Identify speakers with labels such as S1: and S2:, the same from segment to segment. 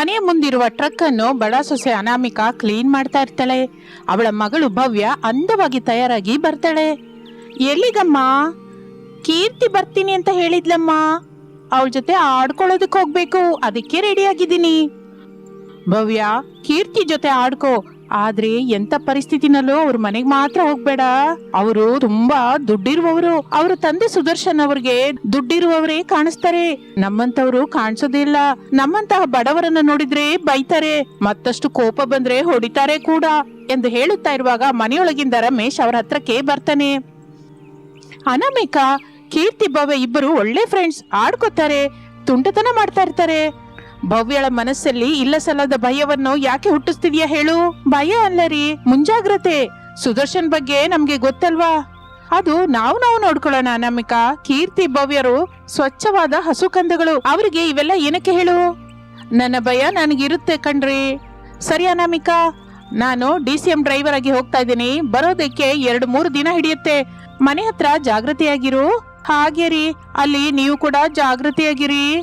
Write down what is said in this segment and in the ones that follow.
S1: ಮನೆಯ ಮುಂದಿರುವ ಟ್ರಕ್ ಅನ್ನು ಬಡ ಸೊಸೆ ಅನಾಮಿಕಾ ಕ್ಲೀನ್ ಮಾಡ್ತಾ ಇರ್ತಾಳೆ. ಅವಳ ಮಗಳು ಭವ್ಯ ಅಂದವಾಗಿ ತಯಾರಾಗಿ ಬರ್ತಾಳೆ. ಎಲ್ಲಿಗಮ್ಮ? ಕೀರ್ತಿ ಬರ್ತೀನಿ ಅಂತ ಹೇಳಿದ್ಲಮ್ಮ. ಅವಳ ಜೊತೆ ಆಡ್ಕೊಳ್ಳೋದಕ್ಕೆ ಹೋಗ್ಬೇಕು. ಅದಕ್ಕೆ ರೆಡಿ ಆಗಿದ್ದೀನಿ. ಭವ್ಯ, ಕೀರ್ತಿ ಜೊತೆ ಆಡ್ಕೋ. ಆದ್ರೆ ಎಂತ ಪರಿಸ್ಥಿತಿನಲ್ಲೂ ಅವ್ರ ಮನೆಗ್ ಮಾತ್ರ ಹೋಗ್ಬೇಡ. ಅವರು ತುಂಬಾ ದುಡ್ಡಿರುವವರು. ಅವರ ತಂದೆ ಸುದರ್ಶನ್ ಅವ್ರಿಗೆ ದುಡ್ಡಿರುವವರೇ ಕಾಣಿಸ್ತಾರೆ. ನಮ್ಮಂತವ್ರು ಕಾಣಿಸೋದಿಲ್ಲ ನಮ್ಮಂತಹ ಬಡವರನ್ನ ನೋಡಿದ್ರೆ ಬೈತಾರೆ. ಮತ್ತಷ್ಟು ಕೋಪ ಬಂದ್ರೆ ಹೊಡಿತಾರೆ ಕೂಡ ಎಂದು ಹೇಳುತ್ತಾ ಇರುವಾಗ ಮನೆಯೊಳಗಿಂದ ರಮೇಶ್ ಅವರ ಹತ್ರಕ್ಕೆ ಬರ್ತಾನೆ. ಅನಾಮಿಕಾ ಕೀರ್ತಿ ಭವ್ಯ ಇಬ್ಬರು ಒಳ್ಳೆ ಫ್ರೆಂಡ್ಸ್ ಆಡ್ಕೋತಾರೆ. ತುಂಟತನ ಮಾಡ್ತಾ ಇರ್ತಾರೆ. ಭವ್ಯಳ ಮನಸ್ಸಲ್ಲಿ ಇಲ್ಲ ಸಲ್ಲದ ಭಯವನ್ನು ಯಾಕೆ ಹುಟ್ಟಿಸ್ತಿದ್ಯಾ ಹೇಳು? ಭಯ ಅಲ್ಲ ರೀ ಮುಂಜಾಗ್ರತೆ. ಸುದರ್ಶನ್ ಬಗ್ಗೆ ನಮ್ಗೆ ಗೊತ್ತಲ್ವಾ? ಅದು ನಾವು ನಾವು ನೋಡ್ಕೊಳ್ಳೋಣ ನಮಿಕಾ ಕೀರ್ತಿ ಭವ್ಯರು ಸ್ವಚ್ಛವಾದ ಹಸುಕಂದಗಳು ಅವರಿಗೆ ಇವೆಲ್ಲ ಏನಕ್ಕೆ ಹೇಳು? ನನ್ನ ಭಯ ನನಗಿರುತ್ತೆ ಕಣ್ರಿ. ಸರಿ ಅನಾಮಿಕಾ. ನಾನು ಡಿ ಸಿ ಎಂ ಡ್ರೈವರ್ ಆಗಿ ಹೋಗ್ತಾ ಇದ್ದೀನಿ. ಬರೋದಕ್ಕೆ ಎರಡು ಮೂರು ದಿನ ಹಿಡಿಯುತ್ತೆ. ಮನೆ ಹತ್ರ ಜಾಗೃತಿಯಾಗಿರು ಹಾಗೆ ರೀ ಅಲ್ಲಿ ನೀವು ಕೂಡ ಜಾಗೃತಿಯಾಗಿರಿ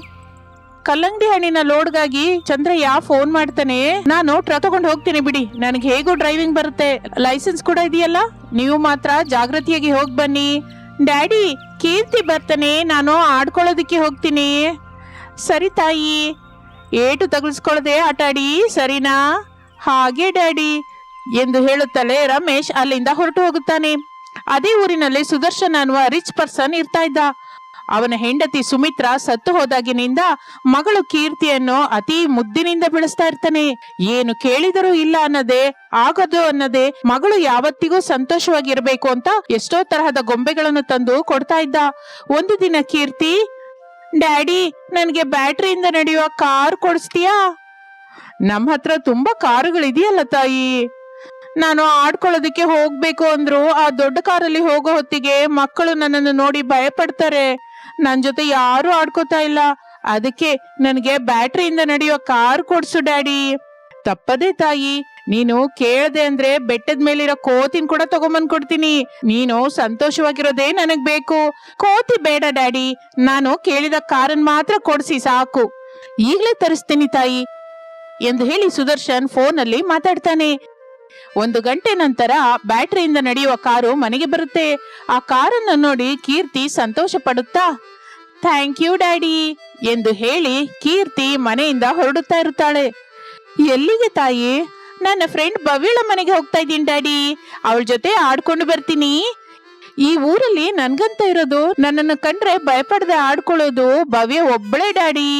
S1: ಕಲ್ಲಂಗಡಿ ಹಣ್ಣಿನ ಲೋಡ್ಗಾಗಿ ಚಂದ್ರಯ್ಯ ಫೋನ್ ಮಾಡ್ತಾನೆ. ನಾನು ಟ್ರಕ್ ತಗೊಂಡು ಹೋಗ್ತೀನಿ ಬಿಡಿ. ನನಗೆ ಹೇಗೂ ಡ್ರೈವಿಂಗ್ ಬರುತ್ತೆ. ಲೈಸೆನ್ಸ್ ಕೂಡ ಇದೆಯಲ್ಲ? ನೀವು ಮಾತ್ರ ಜಾಗೃತಿಯಾಗಿ ಹೋಗಿ ಬನ್ನಿ. ಡ್ಯಾಡಿ ಕೀರ್ತಿ ಬರ್ತಾನೆ. ನಾನು ಆಡ್ಕೊಳ್ಳೋದಕ್ಕೆ ಹೋಗ್ತೀನಿ. ಸರಿ ತಾಯಿ. ಏಟು ತಗಲ್ಸ್ಕೊಳ್ಳದೆ ಆಟಾಡಿ ಸರಿನಾ? ಹಾಗೆ ಡ್ಯಾಡಿ ಎಂದು ಹೇಳುತ್ತಲೇ ರಮೇಶ್ ಅಲ್ಲಿಂದ ಹೊರಟು ಹೋಗುತ್ತಾನೆ. ಅದೇ ಊರಿನಲ್ಲಿ ಸುದರ್ಶನ್ ಅನ್ನುವ ರಿಚ್ ಪರ್ಸನ್ ಇರ್ತಾ ಇದ್ದ. ಅವನ ಹೆಂಡತಿ ಸುಮಿತ್ರಾ ಸತ್ತು ಹೋದಾಗಿನಿಂದ ಮಗಳು ಕೀರ್ತಿಯನ್ನು ಅತಿ ಮುದ್ದಿನಿಂದ ಬೆಳೆಸ್ತಾ ಇರ್ತಾನೆ. ಏನು ಕೇಳಿದರೂ ಇಲ್ಲ ಅನ್ನದೆ, ಆಗದು ಅನ್ನದೆ, ಮಗಳು ಯಾವತ್ತಿಗೂ ಸಂತೋಷವಾಗಿರ್ಬೇಕು ಅಂತ ಎಷ್ಟೋ ತರಹದ ಗೊಂಬೆಗಳನ್ನು ತಂದು ಕೊಡ್ತಾ ಇದ್ದ. ಒಂದು ದಿನ ಕೀರ್ತಿ, ಡ್ಯಾಡಿ, ನನಗೆ ಬ್ಯಾಟ್ರಿಯಿಂದ ನಡೆಯುವ ಕಾರ್ ಕೊಡಿಸ್ತೀಯಾ? ನಮ್ಮ ಹತ್ರ ತುಂಬಾ ಕಾರುಗಳಿದೆಯಲ್ಲ ತಾಯಿ. ನಾನು ಆಡ್ಕೊಳ್ಳೋದಕ್ಕೆ ಹೋಗ್ಬೇಕು ಅಂದ್ರು ಆ ದೊಡ್ಡ ಕಾರಲ್ಲಿ ಹೋಗೋ ಹೊತ್ತಿಗೆ ಮಕ್ಕಳು ನನ್ನನ್ನು ನೋಡಿ ಭಯಪಡ್ತಾರೆ. ನನ್ ಜೊತೆ ಯಾರು ಆಡ್ಕೋತಾ ಇಲ್ಲ. ಅದಕ್ಕೆ ನನಗೆ ಬ್ಯಾಟ್ರಿಯಿಂದ ನಡೆಯೋ ಕಾರ್ ಕೊಡ್ಸು, ಡ್ಯಾಡಿ. ತಪ್ಪದೆ ತಾಯಿ, ನೀನು ಕೇಳದೆ ಅಂದ್ರೆ ಬೆಟ್ಟದ ಮೇಲಿರೋ ಕೋತಿನ ಕೂಡ ತಗೊಂಬಂದ್ ಕೊಡ್ತೀನಿ ನೀನು ಸಂತೋಷವಾಗಿರೋದೇ ನನಗ್ ಬೇಕು. ಕೋತಿ ಬೇಡ, ಡ್ಯಾಡಿ. ನಾನು ಕೇಳಿದ ಕಾರನ್ ಮಾತ್ರ ಕೊಡ್ಸಿ, ಸಾಕು. ಈಗ್ಲೇ ತರಿಸ್ತೀನಿ ತಾಯಿ. ಎಂದು ಹೇಳಿ ಸುದರ್ಶನ್ ಫೋನಲ್ಲಿ ಮಾತಾಡ್ತಾನೆ. ಒಂದು ಗಂಟೆ ನಂತರ ಬ್ಯಾಟರಿಯಿಂದ ನಡೆಯುವ ಕಾರು ಮನೆಗೆ ಬರುತ್ತೆ. ಆ ಕಾರನ್ನು ನೋಡಿ ಕೀರ್ತಿ ಸಂತೋಷ ಪಡುತ್ತಾ ಥ್ಯಾಂಕ್ ಯು, ಡ್ಯಾಡಿ, ಎಂದು ಹೇಳಿ ಕೀರ್ತಿ ಮನೆಯಿಂದ ಹೊರಡುತ್ತಾ ಇರುತ್ತಾಳೆ. ಎಲ್ಲಿಗೆ ತಾಯಿ? ನನ್ನ ಫ್ರೆಂಡ್ ಭವ್ಯಳ ಮನೆಗೆ ಹೋಗ್ತಾ ಇದ್ದೀನಿ, ಡ್ಯಾಡಿ. ಅವಳ ಜೊತೆ ಆಡ್ಕೊಂಡು ಬರ್ತೀನಿ. ಈ ಊರಲ್ಲಿ ನನ್ಗಂತ ಇರೋದು, ನನ್ನನ್ನು ಕಂಡ್ರೆ ಭಯಪಡದೆ ಆಡ್ಕೊಳ್ಳೋದು ಭವ್ಯ ಒಬ್ಬಳೇ, ಡ್ಯಾಡಿ.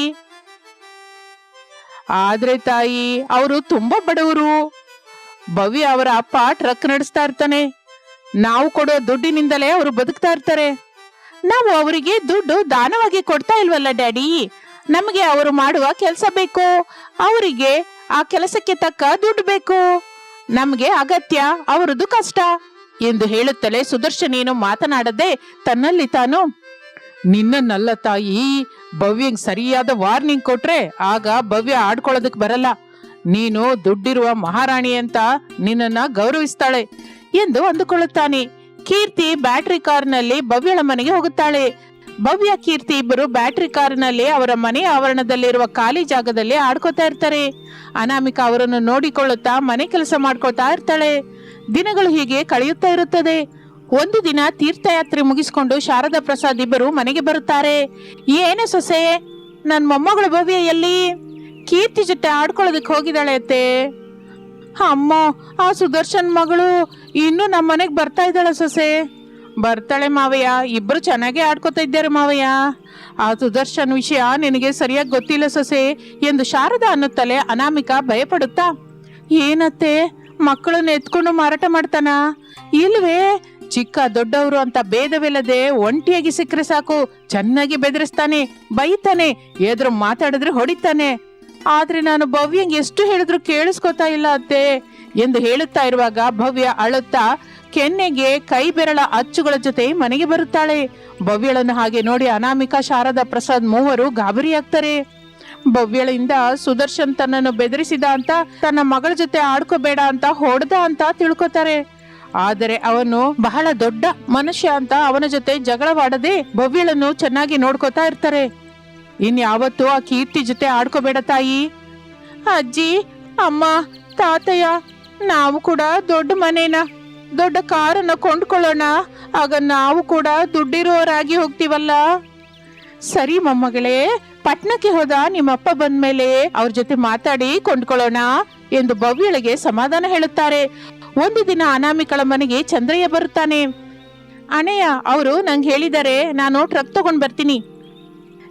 S1: ಆದ್ರೆ ತಾಯಿ, ಅವರು ತುಂಬಾ ಬಡವರು. ಭವ್ಯ ಅವರ ಅಪ್ಪ ಟ್ರಕ್ ನಡೆಸ್ತಾ ಇರ್ತಾನೆ. ನಾವು ಕೊಡೋ ದುಡ್ಡಿನಿಂದಲೇ ಅವರು ಬದುಕ್ತಾ ಇರ್ತಾರೆ. ನಾವು ಅವರಿಗೆ ದುಡ್ಡು ದಾನವಾಗಿ ಕೊಡ್ತಾ ಇಲ್ವಲ್ಲ, ಡ್ಯಾಡಿ? ನಮಗೆ ಅವರು ಮಾಡುವ ಕೆಲಸ ಬೇಕು. ಅವರಿಗೆ ಆ ಕೆಲಸಕ್ಕೆ ತಕ್ಕ ದುಡ್ಡು ಬೇಕು. ನಮಗೆ ಅಗತ್ಯ, ಅವರದು ಕಷ್ಟ ಎಂದು ಹೇಳುತ್ತಲೇ ಸುದರ್ಶನೇನು ಮಾತನಾಡದೆ ತನ್ನಲ್ಲಿ ತಾನು, ನಿನ್ನನ್ನಲ್ಲ ತಾಯಿ, ಭವ್ಯಂಗ್ ಸರಿಯಾದ ವಾರ್ನಿಂಗ್ ಕೊಟ್ರೆ ಆಗ ಭವ್ಯ ಆಡ್ಕೊಳ್ಳೋದಕ್ ಬರಲ್ಲ. ನೀನು ದುಡ್ಡಿರುವ ಮಹಾರಾಣಿ ಅಂತ ನಿನ್ನನ್ನ ಗೌರವಿಸ್ತಾಳೆ ಎಂದು ಅಂದುಕೊಳ್ಳುತ್ತಾನೆ. ಕೀರ್ತಿ ಬ್ಯಾಟ್ರಿ ಕಾರ್ನಲ್ಲಿ ಭವ್ಯಳ ಮನೆಗೆ ಹೋಗುತ್ತಾಳೆ. ಭವ್ಯ ಕೀರ್ತಿ ಇಬ್ಬರು ಬ್ಯಾಟ್ರಿ ಕಾರ್ನಲ್ಲಿ ಅವರ ಮನೆ ಆವರಣದಲ್ಲಿರುವ ಖಾಲಿ ಜಾಗದಲ್ಲಿ ಆಡ್ಕೋತಾ ಇರ್ತಾರೆ. ಅನಾಮಿಕಾ ಅವರನ್ನು ನೋಡಿಕೊಳ್ಳುತ್ತಾ ಮನೆ ಕೆಲಸ ಮಾಡ್ಕೊಳ್ತಾ ಇರ್ತಾಳೆ. ದಿನಗಳು ಹೀಗೆ ಕಳೆಯುತ್ತಾ ಇರುತ್ತದೆ. ಒಂದು ದಿನ ತೀರ್ಥಯಾತ್ರೆ ಮುಗಿಸಿಕೊಂಡು ಶಾರದಾ ಪ್ರಸಾದ್ ಇಬ್ಬರು ಮನೆಗೆ ಬರುತ್ತಾರೆ. ಏನು ಸೊಸೆ ನನ್ನ ಮೊಮ್ಮಗಳು ಭವ್ಯ ಎಲ್ಲಿ? ಕೀರ್ತಿ ಜೊತೆ ಆಡ್ಕೊಳ್ಳೋದಕ್ಕೆ ಹೋಗಿದ್ದಾಳೆ ಅತ್ತೆ. ಅಮ್ಮ, ಆ ಸುದರ್ಶನ್ ಮಗಳು ಇನ್ನು ನಮ್ಮ ಮನೆಗೆ ಬರ್ತಾ ಇದ್ದಾಳೆ ಸೊಸೆ. ಬರ್ತಾಳೆ ಮಾವಯ್ಯ ಇಬ್ಬರು ಚೆನ್ನಾಗೇ ಆಡ್ಕೋತಾ ಇದ್ದಾರೆ ಮಾವಯ್ಯ. ಆ ಸುದರ್ಶನ್ ವಿಷಯ ನಿನಗೆ ಸರಿಯಾಗಿ ಗೊತ್ತಿಲ್ಲ ಸೊಸೆ ಎಂದು ಶಾರದಾ ಅನ್ನುತ್ತಲೇ ಅನಾಮಿಕಾ ಭಯಪಡುತ್ತಾ, ಏನತ್ತೆ, ಮಕ್ಕಳನ್ನ ಎತ್ಕೊಂಡು ಮಾರಾಟ ಮಾಡ್ತಾನ? ಇಲ್ವೇ, ಚಿಕ್ಕ ದೊಡ್ಡವರು ಅಂತ ಭೇದವಿಲ್ಲದೆ ಒಂಟಿಯಾಗಿ ಸಿಕ್ಕರೆ ಸಾಕು, ಚೆನ್ನಾಗಿ ಬೆದರಿಸ್ತಾನೆ, ಬೈತಾನೆ, ಎದ್ರು ಮಾತಾಡಿದ್ರೆ ಹೊಡಿತಾನೆ. ಆದ್ರೆ ನಾನು ಭವ್ಯಂಗ್ ಎಷ್ಟು ಹೇಳಿದ್ರು ಕೇಳಿಸ್ಕೊತಾ ಇಲ್ಲ ಅತ್ತೆ ಎಂದು ಹೇಳುತ್ತಾ ಇರುವಾಗ ಭವ್ಯ ಅಳುತ್ತಾ ಕೆನ್ನೆಗೆ ಕೈ ಬೆರಳ ಅಚ್ಚುಗಳ ಜೊತೆ ಮನೆಗೆ ಬರುತ್ತಾಳೆ. ಭವ್ಯಳನ್ನು ಹಾಗೆ ನೋಡಿ ಅನಾಮಿಕಾ ಶಾರದಾ ಪ್ರಸಾದ್ ಮೂವರು ಗಾಬರಿಯಾಗ್ತಾರೆ. ಭವ್ಯಳಿಂದ ಸುದರ್ಶನ್ ತನ್ನನ್ನು ಬೆದರಿಸಿದ ಅಂತ, ತನ್ನ ಮಗಳ ಜೊತೆ ಆಡ್ಕೋಬೇಡ ಅಂತ ಹೊಡೆದ ಅಂತ ತಿಳ್ಕೊತಾರೆ. ಆದರೆ ಅವನು ಬಹಳ ದೊಡ್ಡ ಮನುಷ್ಯ ಅಂತ ಅವನ ಜೊತೆ ಜಗಳವಾಡದೆ ಭವ್ಯಳನ್ನು ಚೆನ್ನಾಗಿ ನೋಡ್ಕೋತಾ ಇರ್ತಾರೆ. ಇನ್ಯಾವತ್ತೂ ಆ ಕೀರ್ತಿ ಜೊತೆ ಆಡ್ಕೋಬೇಡ ತಾಯಿ. ಅಜ್ಜಿ, ಅಮ್ಮ, ತಾತಯ್ಯ, ನಾವು ಕೂಡ ದೊಡ್ಡ ಮನೇನ, ದೊಡ್ಡ ಕಾರನ್ನ ಕೊಂಡ್ಕೊಳ್ಳೋಣ. ಆಗ ನಾವು ಕೂಡ ದುಡ್ಡಿರೋರಾಗಿ ಹೋಗ್ತೀವಲ್ಲ. ಸರಿ ಮೊಮ್ಮಗಳೇ, ಪಟ್ನಕ್ಕೆ ಹೋದ ನಿಮ್ಮಪ್ಪ ಬಂದ್ಮೇಲೆ ಅವ್ರ ಜೊತೆ ಮಾತಾಡಿ ಕೊಂಡ್ಕೊಳ್ಳೋಣ ಎಂದು ಭವ್ಯಳಿಗೆ ಸಮಾಧಾನ ಹೇಳುತ್ತಾರೆ. ಒಂದು ದಿನ ಅನಾಮಿಕಳ ಮನೆಗೆ ಚಂದ್ರಯ್ಯ ಬರುತ್ತಾನೆ. ಅಣೆಯ ಅವರು ನಂಗೆ ಹೇಳಿದ್ದಾರೆ, ನಾನು ಟ್ರಕ್ ತಗೊಂಡ್ ಬರ್ತೀನಿ.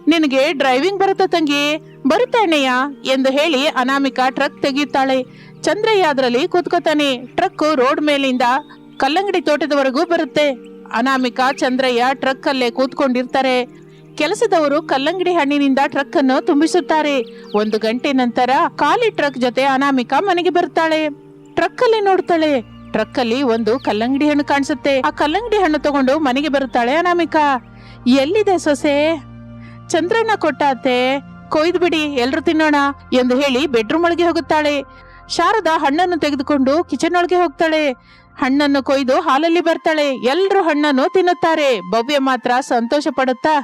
S1: ನಿನಗೆ ಡ್ರೈವಿಂಗ್ ಬರುತ್ತಾ ತಂಗಿ? ಬರುತ್ತಾ ಅಣ್ಣಯ್ಯ? ಎಂದು ಹೇಳಿ ಅನಾಮಿಕಾ ಟ್ರಕ್ ತೆಗೆಯುತ್ತಾಳೆ. ಚಂದ್ರಯ್ಯ ಅದರಲ್ಲಿ ಕೂತ್ಕೋತಾನೆ. ಟ್ರಕ್ ರೋಡ್ ಮೇಲಿಂದ ಕಲ್ಲಂಗಡಿ ತೋಟದವರೆಗೂ ಬರುತ್ತೆ. ಅನಾಮಿಕಾ ಚಂದ್ರಯ್ಯ ಟ್ರಕ್ ಅಲ್ಲೇ ಕೂತ್ಕೊಂಡಿರ್ತಾರೆ. ಕೆಲಸದವರು ಕಲ್ಲಂಗಡಿ ಹಣ್ಣಿನಿಂದ ಟ್ರಕ್ ಅನ್ನು ತುಂಬಿಸುತ್ತಾರೆ. ಒಂದು ಗಂಟೆ ನಂತರ ಖಾಲಿ ಟ್ರಕ್ ಜೊತೆ ಅನಾಮಿಕಾ ಮನೆಗೆ ಬರ್ತಾಳೆ ಟ್ರಕ್ ಅಲ್ಲಿ ನೋಡ್ತಾಳೆ. ಟ್ರಕ್ ಅಲ್ಲಿ ಒಂದು ಕಲ್ಲಂಗಡಿ ಹಣ್ಣು ಕಾಣಿಸುತ್ತೆ. ಆ ಕಲ್ಲಂಗಡಿ ಹಣ್ಣು ತಗೊಂಡು ಮನೆಗೆ ಬರುತ್ತಾಳೆ ಅನಾಮಿಕಾ. ಎಲ್ಲಿದೆ ಸೊಸೆ? ಚಂದ್ರಣ್ಣ ಕೊಟ್ಟಾತೆ, ಕೊಯ್ದು ಬಿಡಿ, ಎಲ್ರು ತಿನ್ನೋಣ ಎಂದು ಹೇಳಿ ಬೆಡ್ರೂಮ್ ಒಳಗೆ ಹೋಗುತ್ತಾಳೆ. ಶಾರದಾ ಹಣ್ಣನ್ನು ತೆಗೆದುಕೊಂಡು ಕಿಚನ್ ಒಳಗೆ ಹೋಗ್ತಾಳೆ. ಹಣ್ಣನ್ನು ಕೊಯ್ದು ಹಾಲಲ್ಲಿ ಬರ್ತಾಳೆ. ಎಲ್ರು ಹಣ್ಣನ್ನು ತಿನ್ನುತ್ತಾರೆ. ಭವ್ಯ ಮಾತ್ರ ಸಂತೋಷ ಪಡುತ್ತಾ?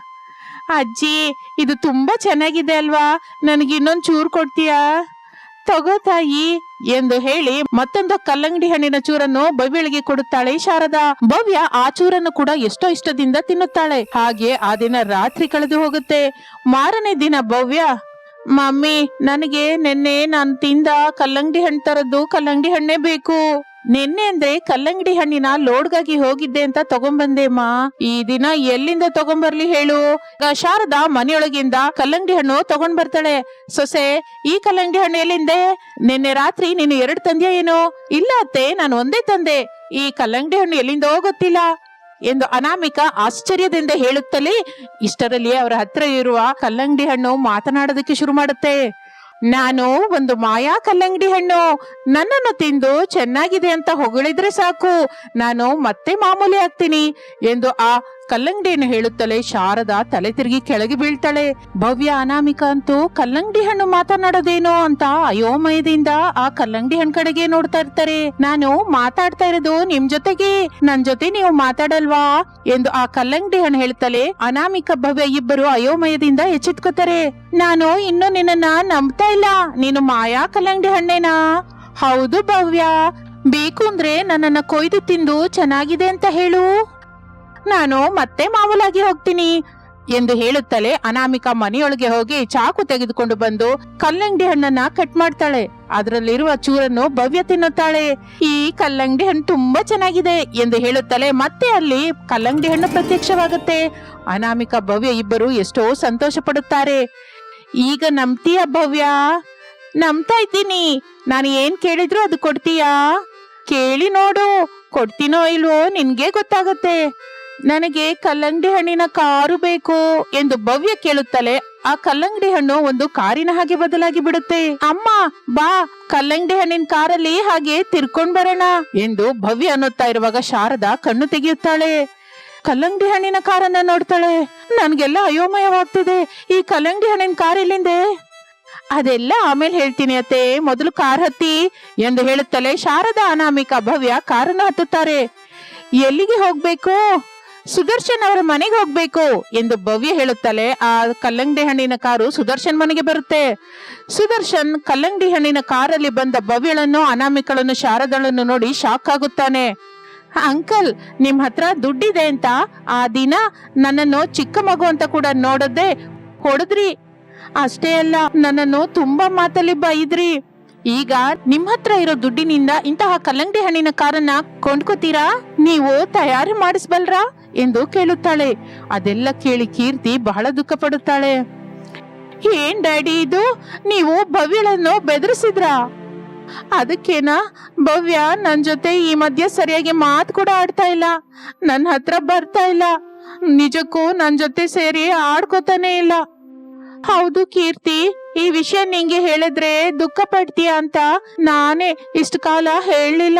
S1: ಅಜ್ಜಿ, ಇದು ತುಂಬಾ ಚೆನ್ನಾಗಿದೆ ಅಲ್ವಾ? ನನಗೆ ಇನ್ನೊಂದು ಚೂರು ಕೊಡ್ತೀಯಾ? ತಗೋ ತಾಯಿ ಎಂದು ಹೇಳಿ ಮತ್ತೊಂದು ಕಲ್ಲಂಗಡಿ ಹಣ್ಣಿನ ಚೂರನ್ನು ಭವ್ಯಳಿಗೆ ಕೊಡುತ್ತಾಳೆ ಶಾರದಾ. ಭವ್ಯ ಆ ಚೂರನ್ನು ಕೂಡ ಎಷ್ಟೋ ಇಷ್ಟದಿಂದ ತಿನ್ನುತ್ತಾಳೆ. ಹಾಗೆ ಆ ದಿನ ರಾತ್ರಿ ಕಳೆದು ಹೋಗುತ್ತೆ. ಮಾರನೇ ದಿನ ಭವ್ಯ ಮಮ್ಮಿ, ನನಗೆ ನಿನ್ನೆ ನಾನು ತಿಂದ ಕಲ್ಲಂಗಡಿ ಹಣ್ಣು ತರದ್ದು ಕಲ್ಲಂಗಡಿ ಹಣ್ಣೇ ಬೇಕು. ನಿನ್ನೆ ಅಂದ್ರೆ ಕಲ್ಲಂಗಡಿ ಹಣ್ಣಿನ ಲೋಡ್ಗಾಗಿ ಹೋಗಿದ್ದೆ ಅಂತ ತಗೊಂಬಂದೇಮ್ಮ. ಈ ದಿನ ಎಲ್ಲಿಂದ ತಗೊಂಬರ್ಲಿ ಹೇಳು. ಶಾರದಾ ಮನೆಯೊಳಗಿಂದ ಕಲ್ಲಂಗಡಿ ಹಣ್ಣು ತಗೊಂಡ್ ಬರ್ತಾಳೆ. ಸೊಸೆ, ಈ ಕಲ್ಲಂಗಡಿ ಹಣ್ಣು ಎಲ್ಲಿಂದೆ? ನಿನ್ನೆ ರಾತ್ರಿ ನೀನು ಎರಡು ತಂದೆಯ ಏನು? ಇಲ್ಲ ಅತ್ತೆ, ನಾನು ಒಂದೇ ತಂದೆ. ಈ ಕಲ್ಲಂಗಡಿ ಹಣ್ಣು ಎಲ್ಲಿಂದೋ ಗೊತ್ತಿಲ್ಲ. ಎಂದು ಅನಾಮಿಕ ಆಶ್ಚರ್ಯದಿಂದ ಹೇಳುತ್ತಲೇ ಇಷ್ಟರಲ್ಲಿ ಅವರ ಹತ್ರ ಇರುವ ಕಲ್ಲಂಗಡಿ ಹಣ್ಣು ಮಾತನಾಡೋದಕ್ಕೆ ಶುರು ಮಾಡುತ್ತೆ. ನಾನು ಒಂದು ಮಾಯಾ ಕಲ್ಲಂಗಡಿ ಹಣ್ಣು. ನನ್ನನ್ನು ತಿಂದು ಚೆನ್ನಾಗಿದೆ ಅಂತ ಹೊಗಳಿದ್ರೆ ಸಾಕು. ನಾನು ಮತ್ತೆ ಮಾಮೂಲಿ ಆಗ್ತೀನಿ ಎಂದು ಆ ಕಲ್ಲಂಗಡಿಯನ್ನು ಹೇಳುತ್ತಲೇ ಶಾರದಾ ತಲೆ ತಿರುಗಿ ಕೆಳಗೆ ಬೀಳ್ತಾಳೆ. ಭವ್ಯ ಅನಾಮಿಕ ಅಂತೂ ಕಲ್ಲಂಗಡಿ ಹಣ್ಣು ಮಾತನಾಡೋದೇನೋ ಅಂತ ಅಯೋಮಯದಿಂದ ಆ ಕಲ್ಲಂಗಡಿ ಹಣ್ಣು ಕಡೆಗೆ ನೋಡ್ತಾ ಇರ್ತಾರೆ. ನಾನು ಮಾತಾಡ್ತಾ ಇರೋದು ನಿಮ್ ಜೊತೆಗೆ. ನನ್ ಜೊತೆ ನೀವು ಮಾತಾಡಲ್ವಾ? ಎಂದು ಆ ಕಲ್ಲಂಗಡಿ ಹಣ್ಣು ಹೇಳ್ತಲೇ ಅನಾಮಿಕ ಭವ್ಯ ಇಬ್ಬರು ಅಯೋಮಯದಿಂದ ಎಚ್ಚೆತ್ಕೋತಾರೆ. ನಾನು ಇನ್ನು ನಿನ್ನನ್ನ ನಂಬ್ತಾ ಇಲ್ಲ. ನೀನು ಮಾಯಾ ಕಲ್ಲಂಗಡಿ ಹಣ್ಣೇನಾ? ಹೌದು ಭವ್ಯ. ಬೇಕು ಅಂದ್ರೆ ನನ್ನನ್ನ ಕೊಯ್ದು ತಿಂದು ಚೆನ್ನಾಗಿದೆ ಅಂತ ಹೇಳು. ನಾನು ಮತ್ತೆ ಮಾಮೂಲಾಗಿ ಹೋಗ್ತೀನಿ ಎಂದು ಹೇಳುತ್ತಲೇ ಅನಾಮಿಕಾ ಮನೆಯೊಳಗೆ ಹೋಗಿ ಚಾಕು ತೆಗೆದುಕೊಂಡು ಬಂದು ಕಲ್ಲಂಗಡಿ ಹಣ್ಣನ್ನ ಕಟ್ ಮಾಡ್ತಾಳೆ. ಅದರಲ್ಲಿರುವ ಚೂರನ್ನು ಭವ್ಯ ತಿನ್ನುತ್ತಾಳೆ. ಈ ಕಲ್ಲಂಗಡಿ ಹಣ್ಣು ತುಂಬಾ ಚೆನ್ನಾಗಿದೆ ಎಂದು ಹೇಳುತ್ತಲೇ ಮತ್ತೆ ಅಲ್ಲಿ ಕಲ್ಲಂಗಡಿ ಹಣ್ಣು ಪ್ರತ್ಯಕ್ಷವಾಗುತ್ತೆ. ಅನಾಮಿಕಾ ಭವ್ಯ ಇಬ್ಬರು ಎಷ್ಟೋ ಸಂತೋಷ ಪಡುತ್ತಾರೆ ಈಗ ನಂಬ್ತೀಯ ಭವ್ಯ? ನಂಬ್ತಾ ಇದ್ದೀನಿ. ನಾನು ಏನ್ ಕೇಳಿದ್ರು ಅದು ಕೊಡ್ತೀಯಾ? ಕೇಳಿ ನೋಡು. ಕೊಡ್ತೀನೋ ಇಲ್ವೋ ನಿನ್ಗೆ ಗೊತ್ತಾಗುತ್ತೆ. ನನಗೆ ಕಲ್ಲಂಗಡಿ ಹಣ್ಣಿನ ಕಾರು ಬೇಕು ಎಂದು ಭವ್ಯ ಕೇಳುತ್ತಲೇ ಆ ಕಲ್ಲಂಗಡಿ ಹಣ್ಣು ಒಂದು ಕಾರಿನ ಹಾಗೆ ಬದಲಾಗಿ ಬಿಡುತ್ತೆ. ಅಮ್ಮ, ಬಾ, ಕಲ್ಲಂಗಡಿ ಹಣ್ಣಿನ ಕಾರಲ್ಲಿ ಹಾಗೆ ತಿರ್ಕೊಂಡ್ ಬರೋಣ ಎಂದು ಭವ್ಯ ಅನ್ನುತ್ತಾ ಇರುವಾಗ ಶಾರದಾ ಕಣ್ಣು ತೆಗೆಯುತ್ತಾಳೆ. ಕಲ್ಲಂಗಡಿ ಹಣ್ಣಿನ ಕಾರನ್ನ ನೋಡ್ತಾಳೆ. ನನ್ಗೆಲ್ಲ ಅಯೋಮಯವಾಗ್ತಿದೆ. ಈ ಕಲ್ಲಂಗಡಿ ಹಣ್ಣಿನ ಕಾರ್ ಎಲ್ಲಿಂದೆ? ಅದೆಲ್ಲ ಆಮೇಲೆ ಹೇಳ್ತೀನಿ ಅತ್ತೆ. ಮೊದಲು ಕಾರ್ ಹತ್ತಿ ಎಂದು ಹೇಳುತ್ತಲೇ ಶಾರದಾ ಅನಾಮಿಕ ಭವ್ಯ ಕಾರನ್ನು ಹತ್ತುತ್ತಾರೆ. ಎಲ್ಲಿಗೆ ಹೋಗ್ಬೇಕು? ಸುದರ್ಶನ್ ಅವರ ಮನೆಗೆ ಹೋಗ್ಬೇಕು ಎಂದು ಭವ್ಯ ಹೇಳುತ್ತಲೇ ಆ ಕಲ್ಲಂಗಡಿ ಹಣ್ಣಿನ ಕಾರು ಸುದರ್ಶನ್ ಮನೆಗೆ ಬರುತ್ತೆ. ಸುದರ್ಶನ್ ಕಲ್ಲಂಗಡಿ ಹಣ್ಣಿನ ಕಾರಲ್ಲಿ ಬಂದ ಭವ್ಯಳನ್ನು, ಅನಾಮಿಕಳನ್ನು, ಶಾರದಳನ್ನು ನೋಡಿ ಶಾಕ್ ಆಗುತ್ತಾನೆ. ಅಂಕಲ್, ನಿಮ್ ಹತ್ರ ದುಡ್ಡಿದೆ ಅಂತ? ಆ ದಿನ ನನ್ನನ್ನು ಚಿಕ್ಕ ಮಗು ಅಂತ ಕೂಡ ನೋಡದೆ ಹೊಡೆದ್ರಿ. ಅಷ್ಟೇ ಅಲ್ಲ, ನನ್ನನ್ನು ತುಂಬಾ ಮಾತಲ್ಲಿ ಬೈದ್ರಿ. ಈಗ ನಿಮ್ ಹತ್ರ ಇರೋ ದುಡ್ಡಿನಿಂದ ಇಂತಹ ಕಲ್ಲಂಗಡಿ ಹಣ್ಣಿನ ಕಾರನ್ನ ಕೊಂಡ್ಕೋತೀರಾ? ನೀವು ತಯಾರಿ ಮಾಡಿಸ್ಬಲ್ರಾ? ಎಂದು ಕೇಳುತ್ತಾಳೆ. ಅದೆಲ್ಲ ಕೇಳಿ ಕೀರ್ತಿ ಬಹಳ ದುಃಖ ಪಡುತ್ತಾಳೆ ಏನ್ ಡ್ಯಾಡಿ ಇದು? ನೀವು ಭವ್ಯಳನ್ನು ಬೆದರಿಸಿದ್ರಾ? ಅದಕ್ಕೇನಾ? ಭವ್ಯ ನನ್ ಜೊತೆ ಈ ಮಧ್ಯೆ ಸರಿಯಾಗಿ ಮಾತು ಕೂಡ ಆಡ್ತಾ ಇಲ್ಲ. ನನ್ನ ಹತ್ರ ಬರ್ತಾ ಇಲ್ಲ. ನಿಜಕ್ಕೂ ನನ್ ಜೊತೆ ಸೇರಿ ಆಡ್ಕೋತಾನೆ ಇಲ್ಲ. ಹೌದು ಕೀರ್ತಿ, ಈ ವಿಷಯ ನಿಂಗೆ ಹೇಳಿದ್ರೆ ದುಃಖ ಪಡ್ತೀಯ ಅಂತ ನಾನೇ ಇಷ್ಟು ಕಾಲ ಹೇಳಲಿಲ್ಲ.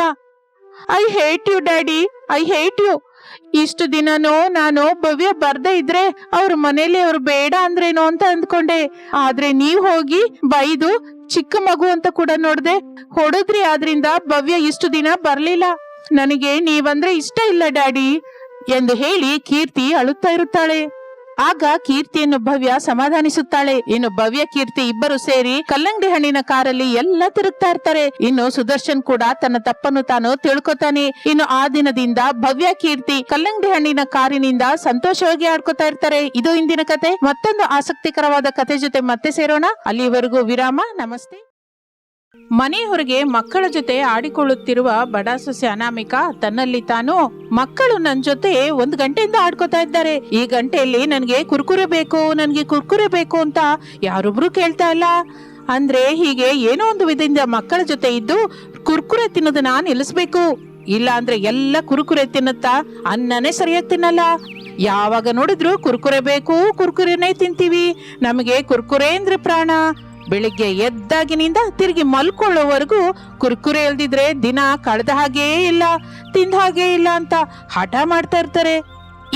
S1: I hate you daddy, I hate you. ಇಷ್ಟು ದಿನನೂ ನಾನು ಭವ್ಯ ಬರ್ದೇ ಇದ್ರೆ ಅವ್ರ ಮನೇಲಿ ಅವ್ರು ಬೇಡ ಅಂದ್ರೇನೋ ಅಂತ ಅಂದ್ಕೊಂಡೆ. ಆದ್ರೆ ನೀವ್ ಹೋಗಿ ಬೈದು ಚಿಕ್ಕ ಮಗು ಅಂತ ಕೂಡ ನೋಡ್ದೆ ಹೊಡೆದ್ರಿ ಆದ್ರಿಂದ ಭವ್ಯ ಇಷ್ಟು ದಿನ ಬರ್ಲಿಲ್ಲ. ನನಗೆ ನೀವಂದ್ರೆ ಇಷ್ಟ ಇಲ್ಲ ಡ್ಯಾಡಿ ಎಂದು ಹೇಳಿ ಕೀರ್ತಿ ಅಳುತ್ತಾ ಇರುತ್ತಾಳೆ. ಆಗ ಕೀರ್ತಿಯನ್ನು ಭವ್ಯ ಸಮಾಧಾನಿಸುತ್ತಾಳೆ. ಇನ್ನು ಭವ್ಯ ಕೀರ್ತಿ ಇಬ್ಬರು ಸೇರಿ ಕಲ್ಲಂಗಡಿ ಹಣ್ಣಿನ ಕಾರಲ್ಲಿ ಎಲ್ಲ ತಿರುಗ್ತಾ ಇರ್ತಾರೆ. ಇನ್ನು ಸುದರ್ಶನ್ ಕೂಡ ತನ್ನ ತಪ್ಪನ್ನು ತಾನು ತಿಳ್ಕೊತಾನೆ. ಇನ್ನು ಆ ದಿನದಿಂದ ಭವ್ಯ ಕೀರ್ತಿ ಕಲ್ಲಂಗಡಿ ಹಣ್ಣಿನ ಕಾರಿನಿಂದ ಸಂತೋಷವಾಗಿ ಆಡ್ಕೋತಾ ಇರ್ತಾರೆ. ಇದು ಇಂದಿನ ಕತೆ. ಮತ್ತೊಂದು ಆಸಕ್ತಿಕರವಾದ ಕತೆ ಜೊತೆ ಮತ್ತೆ ಸೇರೋಣ. ಅಲ್ಲಿವರೆಗೂ ವಿರಾಮ. ನಮಸ್ತೆ. ಮನೆ ಹೊರಗೆ ಮಕ್ಕಳ ಜೊತೆ ಆಡಿಕೊಳ್ಳುತ್ತಿರುವ ಬಡ ಸೊಸೆ ಅನಾಮಿಕಾ ತನ್ನಲ್ಲಿ ತಾನು ಮಕ್ಕಳು ನನ್ ಜೊತೆ ಒಂದ್ ಗಂಟೆಯಿಂದ ಆಡ್ಕೋತಾ ಇದ್ದಾರೆ. ಈ ಗಂಟೆಯಲ್ಲಿ ನನ್ಗೆ ಕುರ್ಕುರೆ ಬೇಕು, ನನ್ಗೆ ಕುರ್ಕುರೆ ಬೇಕು ಅಂತ ಯಾರೊಬ್ರು ಕೇಳ್ತಾ ಇಲ್ಲ. ಅಂದ್ರೆ ಹೀಗೆ ಏನೋ ಒಂದು ವಿಧದಿಂದ ಮಕ್ಕಳ ಜೊತೆ ಇದ್ದು ಕುರ್ಕುರೆ ತಿನ್ನೋದನ್ನ ನಿಲ್ಲಿಸ್ಬೇಕು. ಇಲ್ಲ ಅಂದ್ರೆ ಎಲ್ಲ ಕುರುಕುರೆ ತಿನ್ನುತ್ತಾ ಅನ್ನನೇ ಸರಿಯಾಗಿ ತಿನ್ನಲ್ಲ. ಯಾವಾಗ ನೋಡಿದ್ರು ಕುರ್ಕುರೆ ಬೇಕು, ಕುರ್ಕುರೆನೇ ತಿಂತೀವಿ. ನಮಗೆ ಕುರ್ಕುರೆ ಅಂದ್ರೆ ಪ್ರಾಣ. ಬೆಳಿಗ್ಗೆ ಎದ್ದಾಗಿನಿಂದ ತಿರುಗಿ ಮಲ್ಕೊಳ್ಳೋವರೆಗೂ ಕುರ್ಕುರೆ ಇಲ್ದಿದ್ರೆ ದಿನ ಕಳೆದ ಹಾಗೇ ಇಲ್ಲ, ತಿಂದ ಹಾಗೇ ಇಲ್ಲ ಅಂತ ಹಠ ಮಾಡ್ತಾ ಇರ್ತಾರೆ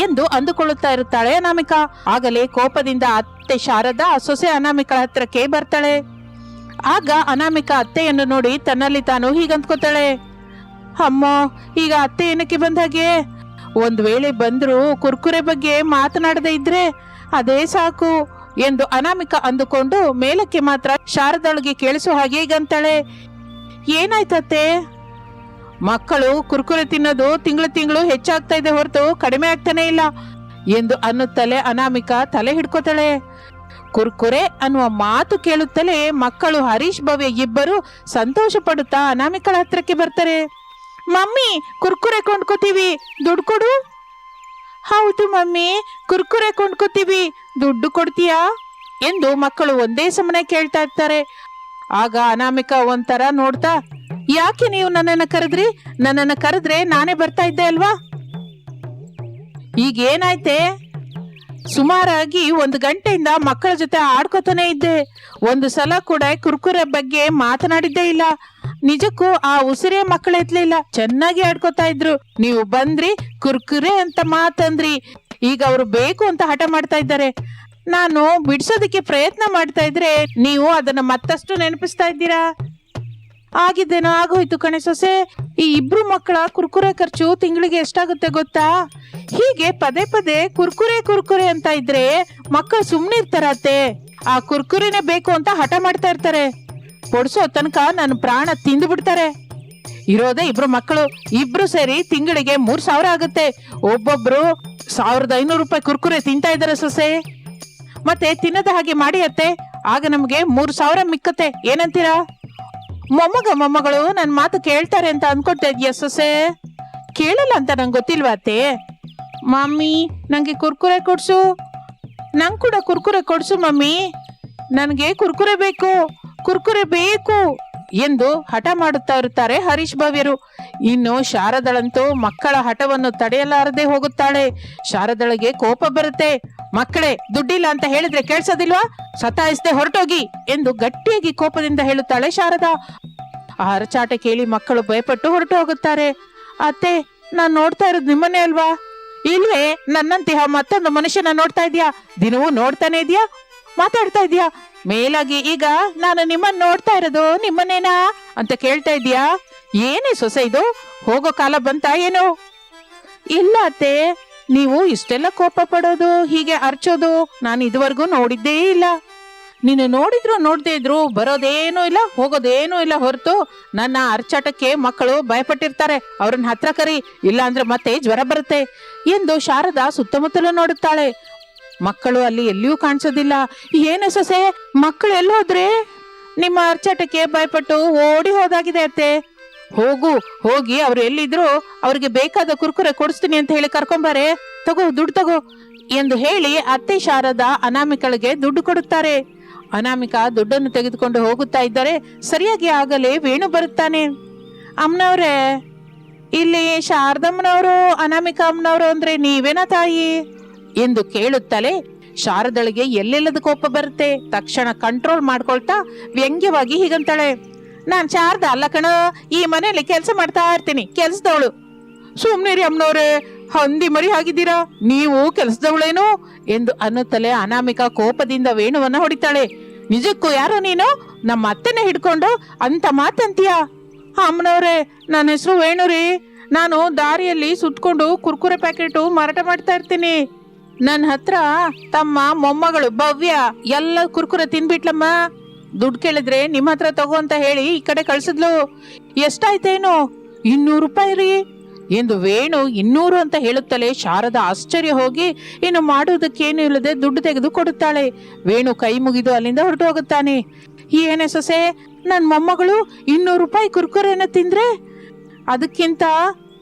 S1: ಎಂದು ಅಂದುಕೊಳ್ಳುತ್ತಾ ಇರುತ್ತಾಳೆ ಅನಾಮಿಕಾ. ಆಗಲೇ ಕೋಪದಿಂದ ಅತ್ತೆ ಶಾರದಾ ಸೊಸೆ ಅನಾಮಿಕಳ ಹತ್ರಕ್ಕೆ ಬರ್ತಾಳೆ. ಆಗ ಅನಾಮಿಕಾ ಅತ್ತೆಯನ್ನು ನೋಡಿ ತನ್ನಲ್ಲಿ ತಾನು ಹೀಗಂದ್ಕೋತಾಳೆ. ಅಮ್ಮ, ಈಗ ಅತ್ತೆ ಏನಕ್ಕೆ ಬಂದ ಹಾಗೆ? ಒಂದ್ ವೇಳೆ ಬಂದ್ರು ಕುರ್ಕುರೆ ಬಗ್ಗೆ ಮಾತನಾಡದೇ ಇದ್ರೆ ಅದೇ ಸಾಕು. ಎಂದು ಅನಾಮಿಕ ಅಂದುಕೊಂಡು ಮೇಲಕ್ಕೆ ಮಾತ್ರ ಶಾರದೊಳಗೆ ಕೇಳಿಸೋ ಹಾಗೆ ಈಗಂತಾಳೆ. ಏನಾಯ್ತತ್ತೆ ಮಕ್ಕಳು ಕುರ್ಕುರೆ ತಿನ್ನೋದು ತಿಂಗಳು ತಿಂಗಳು ಹೆಚ್ಚಾಗ್ತಾ ಇದೆ ಹೊರತು ಕಡಿಮೆ ಆಗ್ತಾನೆ ಇಲ್ಲ ಎಂದು ಅನ್ನುತ್ತಲೇ ಅನಾಮಿಕ ತಲೆ ಹಿಡ್ಕೋತಾಳೆ. ಕುರ್ಕುರೆ ಅನ್ನುವ ಮಾತು ಕೇಳುತ್ತಲೇ ಮಕ್ಕಳು ಹರೀಶ್ ಭವ್ಯ ಇಬ್ಬರು ಸಂತೋಷ ಪಡುತ್ತಾ ಅನಾಮಿಕಳ ಹತ್ರಕ್ಕೆ ಬರ್ತಾರೆ. ಮಮ್ಮಿ, ಕುರ್ಕುರೆ ಕೊಂಡ್ಕೋತೀವಿ. ದುಡ್ಡು ಕೊಡು. ಹೌದು ಮಮ್ಮಿ, ಕುರ್ಕುರೆ ಕೊಂಡ್ಕೋತೀವಿ. ದುಡ್ಡು ಕೊಡ್ತೀಯಾ? ಎಂದು ಮಕ್ಕಳು ಒಂದೇ ಸಮನೆ ಕೇಳ್ತಾ ಇರ್ತಾರೆ. ಆಗ ಅನಾಮಿಕ ಒಂಥರ ನೋಡ್ತಾ, ಯಾಕೆ ನೀವು ನನ್ನನ್ನು ಕರೆದ್ರಿ? ನನ್ನನ್ನು ಕರೆದ್ರೆ ನಾನೇ ಬರ್ತಾ ಇದ್ದೆ ಅಲ್ವಾ? ಈಗ ಏನಾಯ್ತೆ ಸುಮಾರಾಗಿ ಒಂದು ಗಂಟೆಯಿಂದ ಮಕ್ಕಳ ಜೊತೆ ಆಡ್ಕೋತಾನೆ ಇದ್ದೆ. ಒಂದು ಸಲ ಕೂಡ ಕುರ್ಕುರೆ ಬಗ್ಗೆ ಮಾತನಾಡಿದ್ದೇ ಇಲ್ಲ. ನಿಜಕ್ಕೂ ಆ ಉಸಿರೇ ಮಕ್ಕಳು ಎತ್ತಲಿಲ್ಲ ಚೆನ್ನಾಗಿ ಆಡ್ಕೋತಾ ಇದ್ರು. ನೀವು ಬಂದ್ರಿ, ಕುರ್ಕುರೆ ಅಂತ ಮಾತಂದ್ರಿ. ಈಗ ಅವರು ಬೇಕು ಅಂತ ಹಠ ಮಾಡ್ತಾ ಇದ್ದಾರೆ. ನಾನು ಬಿಡಿಸೋದಕ್ಕೆ ಪ್ರಯತ್ನ ಮಾಡ್ತಾ ಇದ್ರೆ ನೀವು ಅದನ್ನ ಮತ್ತಷ್ಟು ನೆನಪಿಸ್ತಾ ಇದ್ದೀರಾ? ಆಗಿದ್ದೇನೋ ಆಗೋಯ್ತು ಕಣೆ ಸೊಸೆ. ಈ ಇಬ್ರು ಮಕ್ಕಳ ಕುರ್ಕುರೆ ಖರ್ಚು ತಿಂಗಳಿಗೆ ಎಷ್ಟಾಗುತ್ತೆ ಗೊತ್ತಾ? ಹೀಗೆ ಪದೇ ಪದೇ ಕುರ್ಕುರೆ ಕುರ್ಕುರೆ ಅಂತ ಇದ್ರೆ ಮಕ್ಕಳು ಸುಮ್ಮನೆ ಆ ಕುರ್ಕುರೆನೆ ಬೇಕು ಅಂತ ಹಠ ಮಾಡ್ತಾ ಇರ್ತಾರೆ. పొడిಸೋ ತನಕ ನನ್ನ ಪ್ರಾಣ ತಿಂದು ಬಿಡ್ತಾರೆ. ಇರೋದೇ ಇಬ್ರು ಮಕ್ಕಳು. ಇಬ್ರು ಸೇರಿ ತಿಂಗಳಿಗೆ ಮೂರ್ ಸಾವಿರ ಆಗುತ್ತೆ. ಒಬ್ಬೊಬ್ರು ಸಾವಿರದ ಐನೂರು ರೂಪಾಯಿ ಕುರ್ಕುರೆ ತಿಂತಾ ಇದಾರೆ ಸೊಸೆ. ಮತ್ತೆ ತಿನ್ನದ ಹಾಗೆ ಮಾಡಿ ಅತ್ತೆ. ಆಗ ನಮ್ಗೆ ಮೂರ್ ಸಾವಿರ ಮಿಕ್ಕತ್ತೆ. ಏನಂತೀರಾ? ಮೊಮ್ಮಗ ಮೊಮ್ಮಗಳು ನನ್ನ ಮಾತು ಕೇಳ್ತಾರೆ ಅಂತ ಅನ್ಕೊಳ್ತಾ ಇದೀಯ ಸೊಸೆ? ಕೇಳಲ್ಲ ಅಂತ ನಂಗೆ ಗೊತ್ತಿಲ್ವಾ ಅತ್ತೆ? ಮಮ್ಮಿ, ನಂಗೆ ಕುರ್ಕುರೆ ಕೊಡ್ಸು. ನಂಗೆ ಕೂಡ ಕುರ್ಕುರೆ ಕೊಡ್ಸು ಮಮ್ಮಿ. ನನಗೆ ಕುರ್ಕುರೆ ಬೇಕು. ಕುರ್ಕುರೆ ಬೇಕು ಎಂದು ಹಠ ಮಾಡುತ್ತಾ ಇರುತ್ತಾರೆ ಹರೀಶ್ ಭವ್ಯರು. ಇನ್ನು ಶಾರದಳಂತೂ ಮಕ್ಕಳ ಹಠವನ್ನು ತಡೆಯಲಾರದೆ ಹೋಗುತ್ತಾಳೆ. ಶಾರದಳಿಗೆ ಕೋಪ ಬರುತ್ತೆ. ಮಕ್ಕಳೇ, ದುಡ್ಡಿಲ್ಲ ಅಂತ ಹೇಳಿದ್ರೆ ಕೇಳಿಸೋದಿಲ್ವಾ? ಸತಾಯಿಸದೆ ಹೊರಟೋಗಿ ಎಂದು ಗಟ್ಟಿಯಾಗಿ ಕೋಪದಿಂದ ಹೇಳುತ್ತಾಳೆ ಶಾರದಾ. ಆ ಹರಚಾಟ ಕೇಳಿ ಮಕ್ಕಳು ಭಯಪಟ್ಟು ಹೊರಟು ಹೋಗುತ್ತಾರೆ ಅತ್ತೆ, ನಾನ್ ನೋಡ್ತಾ ಇರೋದು ನಿಮ್ಮನ್ನೇ ಅಲ್ವಾ? ಇಲ್ವೇ, ನನ್ನಂತಹ ಮತ್ತೊಂದು ಮನುಷ್ಯನ ನೋಡ್ತಾ ಇದೀಯಾ? ದಿನವೂ ನೋಡ್ತಾನೆ ಇದೆಯಾ? ಮಾತಾಡ್ತಾ ಇದೀಯಾ? ಮೇಲಾಗಿ, ಈಗ ನಾನು ನಿಮ್ಮನ್ನ ನೋಡ್ತಾ ಇರೋದು ನಿಮ್ಮನ್ನೇನಾ? ಅಂತ ಕೇಳ್ತಾ ಇದೀಯಾ ಏನೇ ಸೊಸೆ ಇದು? ಹೋಗೋ ಕಾಲ ಬಂತ ಏನು? ಇಲ್ಲ ಅತ್ತೆ, ನೀವು ಇಷ್ಟೆಲ್ಲ ಕೋಪ ಪಡೋದು, ಹೀಗೆ ಅರ್ಚೋದು, ನಾನು ಇದುವರೆಗೂ ನೋಡಿದ್ದೇ ಇಲ್ಲ. ನೀನು ನೋಡಿದ್ರು ನೋಡದೇ ಇದ್ರು ಬರೋದೇನೂ ಇಲ್ಲ, ಹೋಗೋದೇನೂ ಇಲ್ಲ ಹೊರತು ನನ್ನ ಅರ್ಚಾಟಕ್ಕೆ ಮಕ್ಕಳು ಭಯಪಟ್ಟಿರ್ತಾರೆ. ಅವ್ರನ್ನ ಹತ್ರ ಕರಿ ಇಲ್ಲ ಅಂದ್ರೆ ಮತ್ತೆ ಜ್ವರ ಬರುತ್ತೆ. ಎಂದು ಶಾರದಾ ಸುತ್ತಮುತ್ತಲೂ ನೋಡುತ್ತಾಳೆ. ಮಕ್ಕಳು ಅಲ್ಲಿ ಎಲ್ಲಿಯೂ ಕಾಣಿಸೋದಿಲ್ಲ. ಏನು ಸೊಸೆ? ಮಕ್ಕಳು ಎಲ್ಲೋದ್ರೆ ನಿಮ್ಮ ಅರ್ಚಾಟಕ್ಕೆ ಭಯಪಟ್ಟು ಓಡಿ ಹೋದಾಗಿದೆ ಅತ್ತೆ. ಹೋಗು, ಹೋಗಿ, ಅವ್ರು ಎಲ್ಲಿದ್ರು ಅವ್ರಿಗೆ ಬೇಕಾದ ಕುರ್ಕುರೆ ಕೊಡಿಸ್ತೀನಿ ಅಂತ ಹೇಳಿ ಕರ್ಕೊಂಬಾರೆ. ತಗೋ, ದುಡ್ಡು ತಗೋ ಎಂದು ಹೇಳಿ ಅತ್ತೆ ಶಾರದಾ ಅನಾಮಿಕಳಿಗೆ ದುಡ್ಡು ಕೊಡುತ್ತಾರೆ. ಅನಾಮಿಕಾ ದುಡ್ಡನ್ನು ತೆಗೆದುಕೊಂಡು ಹೋಗುತ್ತಾ ಇದ್ದಾರೆ ಸರಿಯಾಗಿ ಆಗಲೇ ವೇಣು ಬರುತ್ತಾನೆ. ಅಮ್ಮನವ್ರೆ, ಇಲ್ಲಿ ಶಾರದಮ್ಮನವರು, ಅನಾಮಿಕ ಅಮ್ಮನವರು ಅಂದ್ರೆ ನೀವೇನಾ ತಾಯಿ? ಎಂದು ಕೇಳುತ್ತಲೇ ಶಾರದಳಿಗೆ ಎಲ್ಲೆಲ್ಲದ ಕೋಪ ಬರುತ್ತೆ? ತಕ್ಷಣ ಕಂಟ್ರೋಲ್ ಮಾಡ್ಕೊಳ್ತಾ ವ್ಯಂಗ್ಯವಾಗಿ ಹೀಗಂತಾಳೆ. ನಾನ್ ಶಾರದ ಅಲ್ಲ ಕಣ, ಈ ಮನೆಯಲ್ಲಿ ಕೆಲಸ ಮಾಡ್ತಾ ಇರ್ತೀನಿ, ಕೆಲ್ಸದವಳು. ಸುಮ್ನಿರಿ ಅಮ್ಮನವ್ರೆ, ಹಂದಿ ಮರಿ ಆಗಿದ್ದೀರಾ ನೀವು ಕೆಲ್ಸದವಳೇನು? ಎಂದು ಅನ್ನುತ್ತಲೇ ಅನಾಮಿಕ ಕೋಪದಿಂದ ವೇಣುವನ್ನ ಹೊಡಿತಾಳೆ. ನಿಜಕ್ಕೂ ಯಾರೋ ನೀನು? ನಮ್ಮ ಅತ್ತೆನೆ ಹಿಡ್ಕೊಂಡು ಅಂತ ಮಾತಂತೀಯ? ಅಮ್ಮನವ್ರೆ, ನನ್ನ ಹೆಸರು ವೇಣು ರೀ ನಾನು ದಾರಿಯಲ್ಲಿ ಸುತ್ಕೊಂಡು ಕುರ್ಕುರೆ ಪ್ಯಾಕೆಟು ಮಾರಾಟ ಮಾಡ್ತಾ ಇರ್ತೀನಿ. ನನ್ನ ಹತ್ರ ತಮ್ಮ ಮೊಮ್ಮಗಳು ಭವ್ಯ ಎಲ್ಲ ಕುರ್ಕುರ ತಿನ್ಬಿಟ್ಲಮ್ಮ. ದುಡ್ಡು ಕೇಳಿದ್ರೆ ನಿಮ್ಮ ಹತ್ರ ತಗೋ ಅಂತ ಹೇಳಿ ಈ ಕಡೆ ಕಳ್ಸಿದ್ಲು. ಎಷ್ಟಾಯ್ತೇನು? ಇನ್ನೂರು ರೂಪಾಯಿ ರೀ. ಎಂದು ವೇಣು ಇನ್ನೂರು ಅಂತ ಹೇಳುತ್ತಲೇ ಶಾರದ ಆಶ್ಚರ್ಯ ಹೋಗಿ ಇನ್ನು ಮಾಡುವುದಕ್ಕೇನು ಇಲ್ಲದೆ ದುಡ್ಡು ತೆಗೆದು ಕೊಡುತ್ತಾಳೆ. ವೇಣು ಕೈ ಮುಗಿದು ಅಲ್ಲಿಂದ ಹೊರಟು ಹೋಗುತ್ತಾನೆ ಏನೇ ಸೊಸೆ ನನ್ನ ಮೊಮ್ಮಗಳು ಇನ್ನೂರು ರೂಪಾಯಿ ಕುರ್ಕುರೆನ ತಿಂದ್ರೆ? ಅದಕ್ಕಿಂತ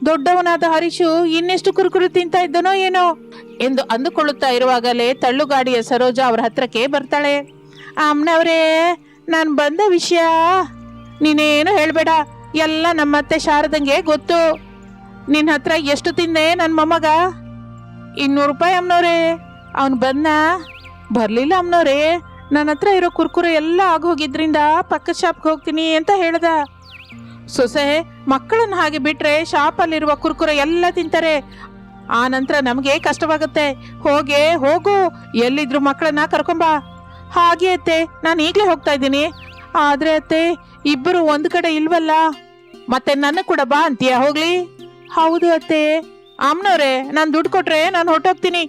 S1: ದೊಡ್ಡವನಾದ ಹರೀಶು ಇನ್ನೆಷ್ಟು ಕುರುಕುರು ತಿಂತಾ ಇದ್ದನೋ ಏನೋ ಎಂದು ಅಂದುಕೊಳ್ಳುತ್ತಾ ಇರುವಾಗಲೇ ತಳ್ಳುಗಾಡಿಯ ಸರೋಜ ಅವರ ಹತ್ರಕ್ಕೆ ಬರ್ತಾಳೆ. ಅಮ್ಮನವರೇ, ನಾನು ಬಂದ ವಿಷಯ ನೀನೇನು ಹೇಳಬೇಡ. ಎಲ್ಲ ನಮ್ಮತ್ತೆ ಶಾರದಂಗೆ ಗೊತ್ತು. ನಿನ್ನ ಹತ್ರ ಎಷ್ಟು ತಿಂದೆ ನನ್ನ ಮೊಮ್ಮಗ? ಇನ್ನೂರು ರೂಪಾಯಿ ಅಮ್ಮನವ್ರೆ. ಅವನು ಬಂದ ಬರಲಿಲ್ಲ ಅಮ್ಮನವ್ರೆ. ನನ್ನ ಹತ್ರ ಇರೋ ಕುರ್ಕುರೆ ಎಲ್ಲ ಆಗೋಗಿದ್ರಿಂದ ಪಕ್ಕದ ಶಾಪ್ಗೆ ಹೋಗ್ತೀನಿ ಅಂತ ಹೇಳ್ದ. ಸೊಸೆ, ಮಕ್ಕಳನ್ನ ಹಾಗೆ ಬಿಟ್ರೆ ಶಾಪಲ್ಲಿರುವ ಕುರ್ಕುರೆ ಎಲ್ಲ ತಿಂತಾರೆ. ಆ ನಂತರ ನಮಗೆ ಕಷ್ಟವಾಗುತ್ತೆ? ಹೋಗೆ ಹೋಗು, ಎಲ್ಲಿದ್ರು ಮಕ್ಕಳನ್ನ ಕರ್ಕೊಂಬಾ ಹಾಗೆ ಅತ್ತೆ, ನಾನು ಈಗಲೇ ಹೋಗ್ತಾ ಇದ್ದೀನಿ. ಆದ್ರೆ ಅತ್ತೆ ಇಬ್ಬರು ಒಂದು ಕಡೆ ಇಲ್ವಲ್ಲ? ಮತ್ತೆ ನನ್ನ ಕೂಡ ಬಾ ಅಂತೀಯ ಹೋಗ್ಲಿ? ಹೌದು ಅತ್ತೆ. ಅಮ್ಮನವ್ರೆ, ನಾನು ದುಡ್ಡು ಕೊಟ್ರೆ ನಾನು ಹೊಟ್ಟೋಗ್ತೀನಿ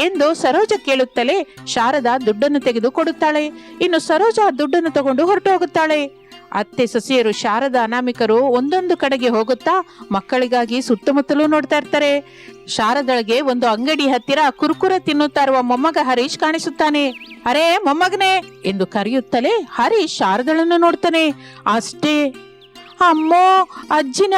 S1: ಎಂದು ಸರೋಜ ಕೇಳುತ್ತಲೇ ಶಾರದಾ ದುಡ್ಡನ್ನು ತೆಗೆದು ಕೊಡುತ್ತಾಳೆ. ಇನ್ನು ಸರೋಜ ದುಡ್ಡನ್ನು ತಗೊಂಡು ಹೊರಟು ಹೋಗುತ್ತಾಳೆ ಅತ್ತೆ ಸೊಸೆಯರು, ಶಾರದಾ ಅನಾಮಿಕರು ಒಂದೊಂದು ಕಡೆಗೆ ಹೋಗುತ್ತಾ ಮಕ್ಕಳಿಗಾಗಿ ಸುತ್ತಮುತ್ತಲೂ ನೋಡ್ತಾ ಇರ್ತಾರೆ. ಶಾರದೊಳಗೆ ಒಂದು ಅಂಗಡಿ ಹತ್ತಿರ ಕುರುಕುರೆ ತಿನ್ನುತ್ತಾ ಇರುವ ಮೊಮ್ಮಗ ಹರೀಶ್ ಕಾಣಿಸುತ್ತಾನೆ. ಅರೇ ಮೊಮ್ಮಗನೇ! ಎಂದು ಕರೆಯುತ್ತಲೇ ಹರೀಶ್ ಶಾರದಳನ್ನು ನೋಡ್ತಾನೆ. ಅಷ್ಟೇ? ಅಮ್ಮೋ, ಅಜ್ಜಿನ!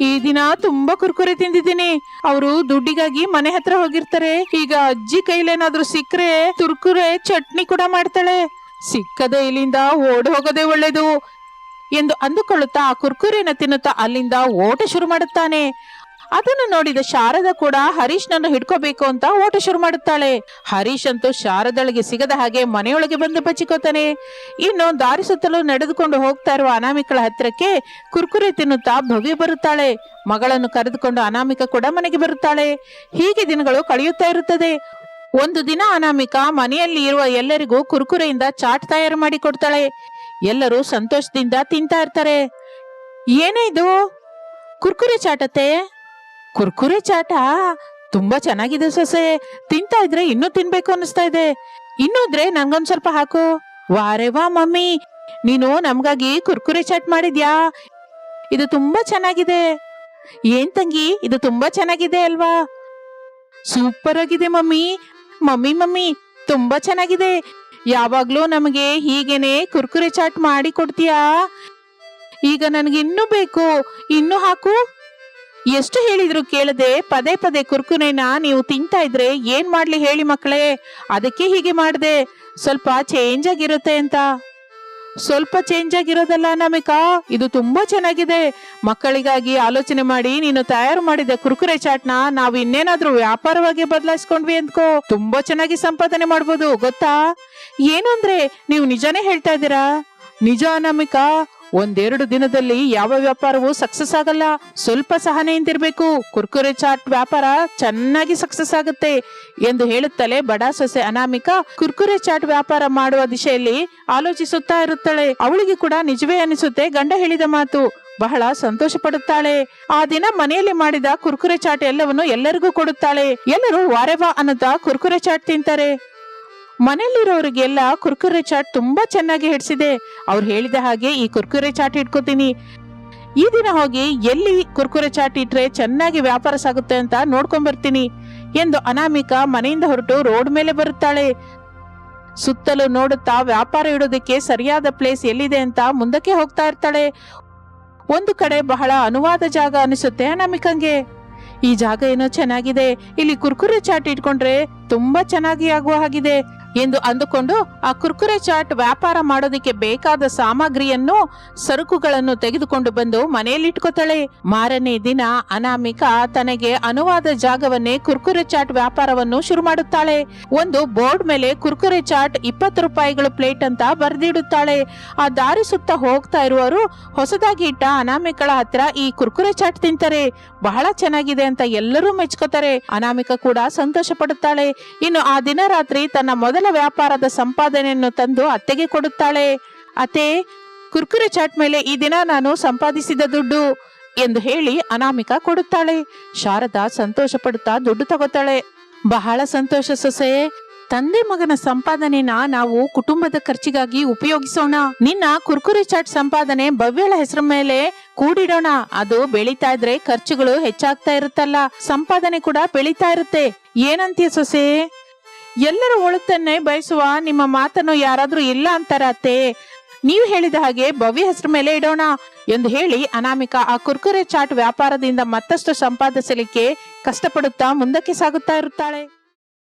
S1: ಈ ದಿನ ತುಂಬಾ ಕುರ್ಕುರೆ ತಿಂದಿದ್ದೀನಿ. ಅವರು ದುಡ್ಡಿಗಾಗಿ ಮನೆ ಹತ್ರ ಹೋಗಿರ್ತಾರೆ. ಈಗ ಅಜ್ಜಿ ಕೈಲೇನಾದ್ರೂ ಸಿಕ್ಕರೆ ತುರ್ಕುರೆ ಚಟ್ನಿ ಕೂಡ ಮಾಡ್ತಾಳೆ. ಸಿಕ್ಕದೆ ಇಲ್ಲಿಂದ ಓಡ್ ಹೋಗೋದೇ ಒಳ್ಳೇದು. ಎಂದು ಅಂದುಕೊಳ್ಳುತ್ತಾ ಆ ಕುರ್ಕುರೆನ ತಿನ್ನುತ್ತಾ ಅಲ್ಲಿಂದ ಓಟ ಶುರು ಮಾಡುತ್ತಾನೆ. ಅದನ್ನು ನೋಡಿದ ಶಾರದ ಕೂಡ ಹರೀಶ್ನನ್ನು ಹಿಡ್ಕೋಬೇಕು ಅಂತ ಓಟ ಶುರು ಮಾಡುತ್ತಾಳೆ. ಹರೀಶ್ ಅಂತೂ ಶಾರದಳಿಗೆ ಸಿಗದ ಹಾಗೆ ಮನೆಯೊಳಗೆ ಬಂದು ಬಚ್ಚಿಕೋತಾನೆ. ಇನ್ನು ದಾರಿ ಸುತ್ತಲೂ ನಡೆದುಕೊಂಡು ಹೋಗ್ತಾ ಇರುವ ಅನಾಮಿಕಳ ಹತ್ತಿರಕ್ಕೆ ಕುರ್ಕುರೆ ತಿನ್ನುತ್ತಾ ಭವ್ಯ ಬರುತ್ತಾಳೆ. ಮಗಳನ್ನು ಕರೆದುಕೊಂಡು ಅನಾಮಿಕ ಕೂಡ ಮನೆಗೆ ಬರುತ್ತಾಳೆ. ಹೀಗೆ ದಿನಗಳು ಕಳೆಯುತ್ತಾ ಇರುತ್ತದೆ. ಒಂದು ದಿನ ಅನಾಮಿಕ ಮನೆಯಲ್ಲಿ ಇರುವ ಎಲ್ಲರಿಗೂ ಕುರ್ಕುರೆಯಿಂದ ಚಾಟ್ ತಯಾರು ಮಾಡಿ ಕೊಡ್ತಾಳೆ ಎಲ್ಲರೂ ಸಂತೋಷದಿಂದ ತಿಂತಾ ಇರ್ತಾರೆ. ಏನೇ ಇದು? ಕುರ್ಕುರೆ ಚಾಟತ್ತೆ? ಕುರ್ಕುರೆ ಚಾಟ? ತುಂಬಾ ಚೆನ್ನಾಗಿದೆ ಸೊಸೆ. ತಿಂತಾ ಇದ್ರೆ ಇನ್ನೂ ತಿನ್ಬೇಕು ಅನಿಸ್ತಾ ಇದೆ. ಇನ್ನೂ ಇದ್ರೆ ನನ್ಗೊಂದ್ ಸ್ವಲ್ಪ ಹಾಕು. ವಾರೆ ವಾ ಮಮ್ಮಿ. ನೀನು ನಮ್ಗಾಗಿ ಕುರ್ಕುರೆ ಚಾಟ್ ಮಾಡಿದ್ಯಾ? ಇದು ತುಂಬಾ ಚೆನ್ನಾಗಿದೆ. ಏನ್ ತಂಗಿ? ಇದು ತುಂಬಾ ಚೆನ್ನಾಗಿದೆ ಅಲ್ವಾ? ಸೂಪರ್ ಆಗಿದೆ ಮಮ್ಮಿ. ಮಮ್ಮಿ ಮಮ್ಮಿ, ತುಂಬಾ ಚೆನ್ನಾಗಿದೆ. ಯಾವಾಗ್ಲೂ ನಮಗೆ ಹೀಗೇನೆ ಕುರ್ಕುರೆ ಚಾಟ್ ಮಾಡಿ ಕೊಡ್ತೀಯಾ? ಈಗ ನನಗೆ ಇನ್ನು ಬೇಕು. ಇನ್ನೂ ಹಾಕು. ಎಷ್ಟು ಹೇಳಿದ್ರು ಕೇಳದೆ ಪದೇ ಪದೇ ಕುರ್ಕುರೆನ ನೀವು ತಿಂತಾ ಇದ್ರೆ ಏನ್ ಮಾಡ್ಲಿ ಹೇಳಿ ಮಕ್ಕಳೇ? ಅದಕ್ಕೆ ಹೀಗೆ ಮಾಡಿದೆ. ಸ್ವಲ್ಪ ಚೇಂಜ್ ಆಗಿರುತ್ತೆ ಅಂತ. ಸ್ವಲ್ಪ ಚೇಂಜ್ ಆಗಿರೋದಲ್ಲ ನಮಿಕಾ? ಇದು ತುಂಬಾ ಚೆನ್ನಾಗಿದೆ. ಮಕ್ಕಳಿಗಾಗಿ ಆಲೋಚನೆ ಮಾಡಿ, ನೀನು ತಯಾರು ಮಾಡಿದ ಕುರುಕುರೆ ಚಾಟ್ನ ನಾವು ಇನ್ನೇನಾದ್ರೂ ವ್ಯಾಪಾರವಾಗಿ ಬದಲಾಯಿಸ್ಕೊಂಡ್ವಿ ಅಂದ್ಕೋ. ತುಂಬಾ ಚೆನ್ನಾಗಿ ಸಂಪಾದನೆ ಮಾಡ್ಬೋದು, ಗೊತ್ತಾ? ಏನು ಅಂದ್ರೆ, ನೀವು ನಿಜಾನೇ ಹೇಳ್ತಾ ಇದ್ದೀರಾ? ನಿಜ ಅನಾಮಿಕಾ ಒಂದೆರಡು ದಿನದಲ್ಲಿ ಯಾವ ವ್ಯಾಪಾರವೂ ಸಕ್ಸಸ್ ಆಗಲ್ಲ. ಸ್ವಲ್ಪ ಸಹನೆಯಿಂದಿರಬೇಕು. ಕುರ್ಕುರೆ ಚಾಟ್ ವ್ಯಾಪಾರ ಚೆನ್ನಾಗಿ ಸಕ್ಸಸ್ ಆಗುತ್ತೆ ಎಂದು ಹೇಳುತ್ತಲೇ ಬಡಾ ಸೊಸೆ ಅನಾಮಿಕ ಕುರ್ಕುರೆ ಚಾಟ್ ವ್ಯಾಪಾರ ಮಾಡುವ ದಿಶೆಯಲ್ಲಿ ಆಲೋಚಿಸುತ್ತಾ ಇರುತ್ತಾಳೆ. ಅವಳಿಗೆ ಕೂಡ ನಿಜವೇ ಅನಿಸುತ್ತೆ ಗಂಡ ಹೇಳಿದ ಮಾತು. ಬಹಳ ಸಂತೋಷ ಪಡುತ್ತಾಳೆ ಆ ದಿನ ಮನೆಯಲ್ಲಿ ಮಾಡಿದ ಕುರ್ಕುರೆ ಚಾಟ್ ಎಲ್ಲವನ್ನು ಎಲ್ಲರಿಗೂ ಕೊಡುತ್ತಾಳೆ. ಎಲ್ಲರೂ ವಾರೆವಾ ಅನ್ನದ ಕುರ್ಕುರೆ ಚಾಟ್ ತಿಂತಾರೆ. ಮನೆಯಲ್ಲಿರೋರಿಗೆಲ್ಲ ಕುರ್ಕುರೆ ಚಾಟ್ ತುಂಬಾ ಚೆನ್ನಾಗಿ ಹಿಡಿಸಿದೆ. ಅವ್ರು ಹೇಳಿದ ಹಾಗೆ ಈ ಕುರ್ಕುರೆ ಚಾಟ್ ಇಟ್ಕೋತೀನಿ. ಈ ದಿನ ಹೋಗಿ ಎಲ್ಲಿ ಕುರ್ಕುರೆ ಚಾಟ್ ಇಟ್ರೆ ಚೆನ್ನಾಗಿ ವ್ಯಾಪಾರ ಸಾಗುತ್ತೆ ಅಂತ ನೋಡ್ಕೊಂಡ್ ಬರ್ತೀನಿ ಎಂದು ಅನಾಮಿಕ ಮನೆಯಿಂದ ಹೊರಟು ರೋಡ್ ಮೇಲೆ ಬರುತ್ತಾಳೆ. ಸುತ್ತಲೂ ನೋಡುತ್ತಾ ವ್ಯಾಪಾರ ಇಡೋದಕ್ಕೆ ಸರಿಯಾದ ಪ್ಲೇಸ್ ಎಲ್ಲಿದೆ ಅಂತ ಮುಂದಕ್ಕೆ ಹೋಗ್ತಾ ಇರ್ತಾಳೆ. ಒಂದು ಕಡೆ ಬಹಳ ಅನುವಾದ ಜಾಗ ಅನಿಸುತ್ತೆ ಅನಾಮಿಕಂಗೆ. ಈ ಜಾಗ ಏನೋ ಚೆನ್ನಾಗಿದೆ. ಇಲ್ಲಿ ಕುರ್ಕುರೆ ಚಾಟ್ ಇಟ್ಕೊಂಡ್ರೆ ತುಂಬಾ ಚೆನ್ನಾಗಿ ಆಗುವ ಹಾಗಿದೆ. ಎಂದು ಅಂದುಕೊಂಡು ಆ ಕುರ್ಕುರೆ ಚಾಟ್ ವ್ಯಾಪಾರ ಮಾಡೋದಕ್ಕೆ ಬೇಕಾದ ಸಾಮಗ್ರಿಯನ್ನು, ಸರಕುಗಳನ್ನು ತೆಗೆದುಕೊಂಡು ಬಂದು ಮನೆಯಲ್ಲಿ ಇಟ್ಕೋತಾಳೆ ಮಾರನೇ ದಿನ ಅನಾಮಿಕ ತನಗೆ ಅನುವಾದ ಜಾಗವನ್ನೇ ಕುರ್ಕುರೆ ಚಾಟ್ ವ್ಯಾಪಾರವನ್ನು ಶುರು ಮಾಡುತ್ತಾಳೆ. ಒಂದು ಬೋರ್ಡ್ ಮೇಲೆ ಕುರ್ಕುರೆ ಚಾಟ್ ಇಪ್ಪತ್ತು ರೂಪಾಯಿಗಳು ಪ್ಲೇಟ್ ಅಂತ ಬರೆದಿಡುತ್ತಾಳೆ. ಆ ದಾರಿ ಸುತ್ತ ಹೋಗ್ತಾ ಇರುವವರು ಹೊಸದಾಗಿ ಇಟ್ಟ ಅನಾಮಿಕಳ ಹತ್ರ ಈ ಕುರ್ಕುರೆ ಚಾಟ್ ತಿಂತಾರೆ. ಬಹಳ ಚೆನ್ನಾಗಿದೆ ಅಂತ ಎಲ್ಲರೂ ಮೆಚ್ಕೋತಾರೆ. ಅನಾಮಿಕ ಕೂಡ ಸಂತೋಷ ಪಡುತ್ತಾಳೆ ಇನ್ನು ಆ ದಿನ ರಾತ್ರಿ ತನ್ನ ಮೊದಲ ವ್ಯಾಪಾರದ ಸಂಪಾದನೆಯನ್ನು ತಂದು ಅತ್ತೆಗೆ ಕೊಡುತ್ತಾಳೆ. ಅತ್ತೆ, ಕುರ್ಕುರೆ ಚಾಟ್ ಮೇಲೆ ಈ ದಿನ ನಾನು ಸಂಪಾದಿಸಿದ ದುಡ್ಡು ಎಂದು ಹೇಳಿ ಅನಾಮಿಕ ಕೊಡುತ್ತಾಳೆ. ಶಾರದಾ ಸಂತೋಷ ಪಡುತ್ತಾ ದುಡ್ಡು ತಗೋತಾಳೆ. ಬಹಳ ಸಂತೋಷ ಸೊಸೆ. ತಂದೆ ಮಗನ ಸಂಪಾದನೆನ ನಾವು ಕುಟುಂಬದ ಖರ್ಚಿಗಾಗಿ ಉಪಯೋಗಿಸೋಣ. ನಿನ್ನ ಕುರ್ಕುರಿ ಚಾಟ್ ಸಂಪಾದನೆ ಭವ್ಯಳ ಹೆಸರ ಮೇಲೆ ಕೂಡಿಡೋಣ. ಅದು ಬೆಳೀತಾ ಇದ್ರೆ ಖರ್ಚುಗಳು ಹೆಚ್ಚಾಗ್ತಾ ಇರುತ್ತಲ್ಲ. ಸಂಪಾದನೆ ಕೂಡ ಬೆಳೀತಾ ಇರುತ್ತೆ. ಏನಂತೀಯ ಸೊಸೆ? ಎಲ್ಲರ ಒಳತನ್ನೇ ಬಯಸುವ ನಿಮ್ಮ ಮಾತನ್ನು ಯಾರಾದ್ರೂ ಇಲ್ಲ ಅಂತಾರತ್ತೆ. ನೀವು ಹೇಳಿದ ಹಾಗೆ ಭವ್ಯ ಹೆಸರು ಮೇಲೆ ಇಡೋಣ ಎಂದು ಹೇಳಿ ಅನಾಮಿಕಾ ಆ ಕುರ್ಕುರೆ ಚಾಟ್ ವ್ಯಾಪಾರದಿಂದ ಮತ್ತಷ್ಟು ಸಂಪಾದಿಸಲಿಕ್ಕೆ ಕಷ್ಟಪಡುತ್ತಾ ಮುಂದಕ್ಕೆ ಸಾಗುತ್ತಾ ಇರುತ್ತಾಳೆ.